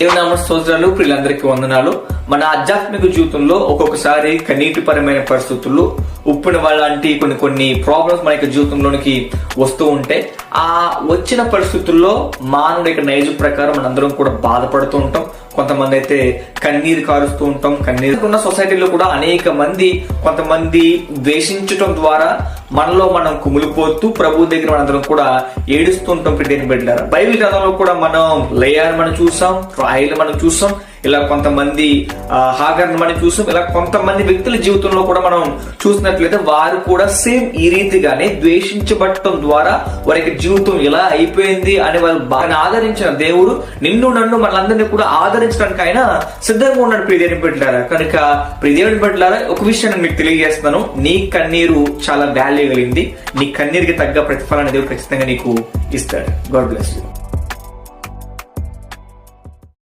దేవనామ స్తోత్రాలు ప్రియులందరికీ వందనాలు. మన ఆధ్యాత్మిక జీవితంలో ఒక్కొక్కసారి కనీటిపరమైన పరిస్థితుల్లో ఉప్పిన లాంటి కొన్ని కొన్ని ప్రాబ్లమ్స్ మన యొక్క జీవితంలోనికి వస్తూ ఉంటే ఆ వచ్చిన పరిస్థితుల్లో మానవుడి యొక్క నైజ ప్రకారం మనందరం కూడా బాధపడుతూ ఉంటాం. కొంతమంది అయితే కన్నీరు కారుస్తూ ఉంటాం. కన్నీరు ఉన్న సొసైటీలో కూడా అనేక మంది కొంతమంది ద్వేషించటం ద్వారా మనలో మనం కుమిలిపోతూ ప్రభు దగ్గర మనందరం కూడా ఏడుస్తుంటాం ప్రిటేని బిడ్డారు బైబిల్ గ్రంథంలో కూడా మనం లయాన్ని మనం చూసాం రాయిలు మనం చూసాం. ఇలా కొంతమంది హాగర్ని మనం చూసాం. ఇలా కొంతమంది వ్యక్తుల జీవితంలో కూడా మనం చూసినట్లయితే వారు కూడా సేమ్ ఈ రీతిగానే ద్వేషించబడటం ద్వారా వారికి జీవితం ఇలా అయిపోయింది అని వాళ్ళు బాగా ఆదరించిన దేవుడు నిన్ను నన్ను మనందరినీ కూడా ఆదరించడానికి ఆయన సిద్ధంగా ఉన్నాడు ప్రియదేవుని పెట్టారా కనుక ప్రియదేవుని పెట్టారా ఒక విషయం నేను మీకు తెలియజేస్తున్నాను. నీ కన్నీరు చాలా వాల్యూ కలిగింది నీ కన్నీరుకి తగ్గ ప్రతిఫలాన్ని దేవుడు ఖచ్చితంగా నీకు ఇస్తాడు. God bless you.